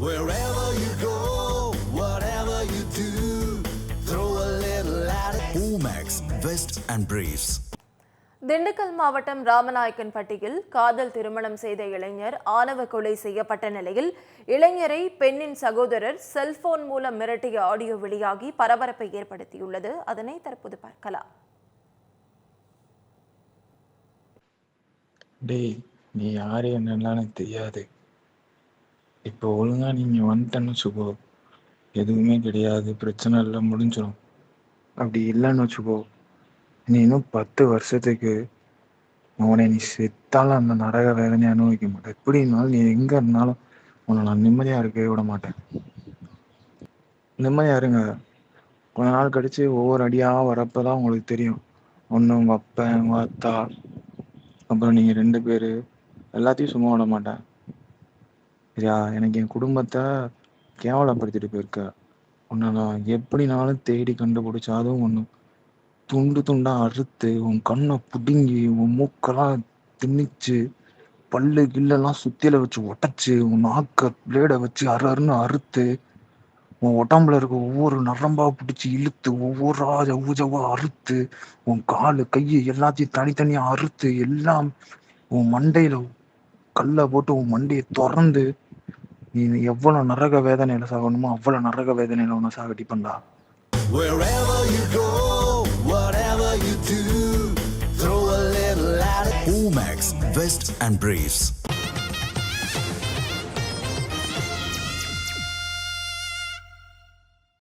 Wherever you go, whatever you do, throw a little at it. Omax, Vest and Briefs. Dindigul மாவட்டம் ராமநாயக்கன்பட்டியில் காதல் திருமணம் செய்த இளைஞர் ஆணவ கொலை செய்யப்பட்ட நிலையில் இளைஞரை பெண்ணின் சகோதரர் செல்போன் மூலம் மிரட்டிய ஆடியோ வெளியாகி பரபரப்பை ஏற்படுத்தியுள்ளது அதனை தற்போது பார்க்கலாம் டேய் நீ யாரு எனக்கு தெரியாது இப்போ ஒழுங்கா நீங்க வந்துட்டேன்னு வச்சுக்கோ. எதுவுமே கிடையாது. பிரச்சனை இல்லை முடிஞ்சிடும் அப்படி இல்லைன்னு வச்சுக்கோ. நீ இன்னும் பத்து வருஷத்துக்கு உன்னை நீ செத்தாலும் அந்த நரக வேதனையை அனுபவிக்க மாட்டேன். எப்படி இருந்தாலும் நீ எங்க இருந்தாலும் உன்னை நான் நிம்மதியா இருக்கவே விட மாட்டேன். நிம்மதியா இருங்க. கொஞ்ச நாள் கழிச்சு ஒவ்வொரு அடியா வரப்பதான் உங்களுக்கு தெரியும். ஒன்று உங்க அப்பா உங்க அத்தா அப்புறம் நீங்க ரெண்டு பேரு எல்லாத்தையும் சும்மா விட மாட்டேன். சரியா? எனக்கு என் குடும்பத்தை கேவலப்படுத்திட்டு போயிருக்க. உன்னை நான் எப்படினாலும் தேடி கண்டுபிடிச்சா அதுவும் ஒன்று துண்டு துண்டா அறுத்து உன் கண்ணை பிடுங்கி உன் மூக்கெல்லாம் திணிச்சு பல்லு கில்லெல்லாம் சுத்தியில வச்சு உடைச்சு உன் நாக்க பிளேடை வச்சு அறு அருன்னு அறுத்து உன் உடம்புல இருக்க ஒவ்வொரு நரம்பா பிடிச்சி இழுத்து ஒவ்வொரு ஊஜவா அறுத்து உன் காலு கையை எல்லாத்தையும் தனித்தனியா அறுத்து எல்லாம் உன் மண்டையில கல்லை போட்டு உன் மண்டையை திறந்து நீ எவ்வளவு நரக வேதனையில சாகணுமோ அவ்வளவு நரக வேதனையில உன்னை சாகடிப்பண்டா. Omax, Vest and Briefs.